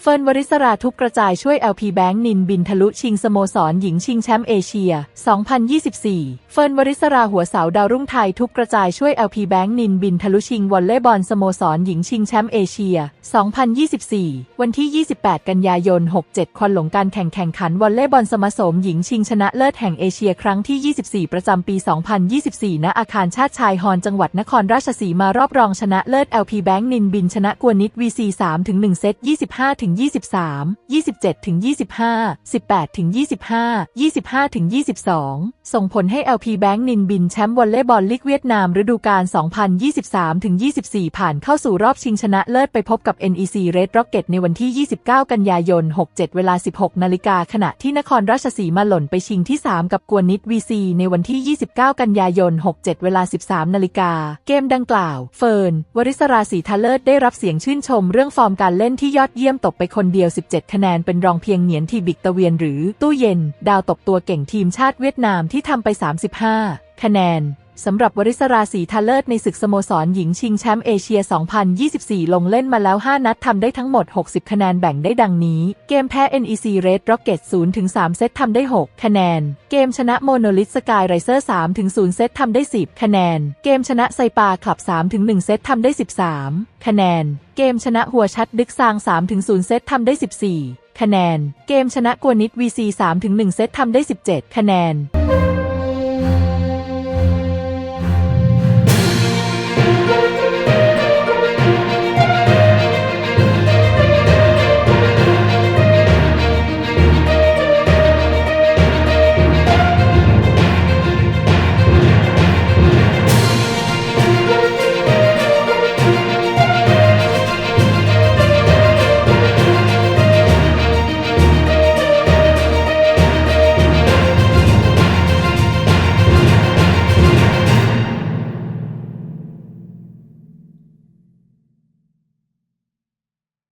เฟิร์นวริศราทุกกระจายช่วย LP Bank นินบินทะลุชิงสโมสรหญิงชิงแชมป์เอเชีย 2024 เฟิร์นวริศราหัวเสาดาวรุ่งไทยทุกกระจายช่วย LP Bank นินบินทะลุชิงวอลเลย์บอลสโมสรหญิงชิงแชมป์เอเชีย 2024 วันที่ 28 กันยายน 67ควันหลงการแข่งแข่งขันวอลเลย์บอลสมสมหญิงชิงชนะเลิศแห่งเอเชียครั้งที่ 24 ประจำปี 2024 ณ อาคารชาติชายฮอนจังหวัดนครราชสีมารอบรองชนะเลิศ LP Bank นินบินชนะกวนิด VC 3-1 เซต 25 25-23 27-25 18-25 25-22 ส่งผลให้ LP Bank นินบินแชมป์วอลเลย์บอลลีกเวียดนามฤดูกาล 2023-24 ผ่านเข้าสู่รอบชิงชนะเลิศไปพบกับ NEC Red Rocket ในวันที่ 29 กันยายน 67 เวลา 16 นาฬิกาขณะที่นครราชสีมาหล่นไปชิงที่ 3 กับกวนนิด VC ในวันที่ 29 กันยายน 67 เวลา 13 นาฬิกา เกมดังกล่าว เฟิร์น วริศราศรีทะเลิศได้รับเสียงชื่นชมเรื่องฟอร์มการเล่นที่ยอดเยี่ยมตกไปคนเดียว 17 คะแนนเป็นรองเพียงเหนียนทีบิกตะเวียนหรือตู้เย็น ดาวตกตัวเก่งทีมชาติเวียดนามที่ทำไป 35 คะแนน สำหรับวริศราศีทะเลิศในศึกสโมสรหญิงชิงแชมป์เอเชีย 2024 ลงเล่นมาแล้ว 5 นัดทำได้ทั้งหมด 60 คะแนนแบ่งได้ดังนี้ เกมแพ้ NEC Red Rocket 0-3เซตทำได้ 6 คะแนน เกมชนะโมโนลิสสกายไรเซอร์3-0เซตทำได้ 10 คะแนน เกมชนะไซปาคลับ3-1เซตทำได้ 13 คะแนน เกมชนะหัวชัดดึกซาง3-0เซตทำได้ 14 คะแนน เกมชนะกวนิด VC 3-1เซตทำได้ 17 คะแนน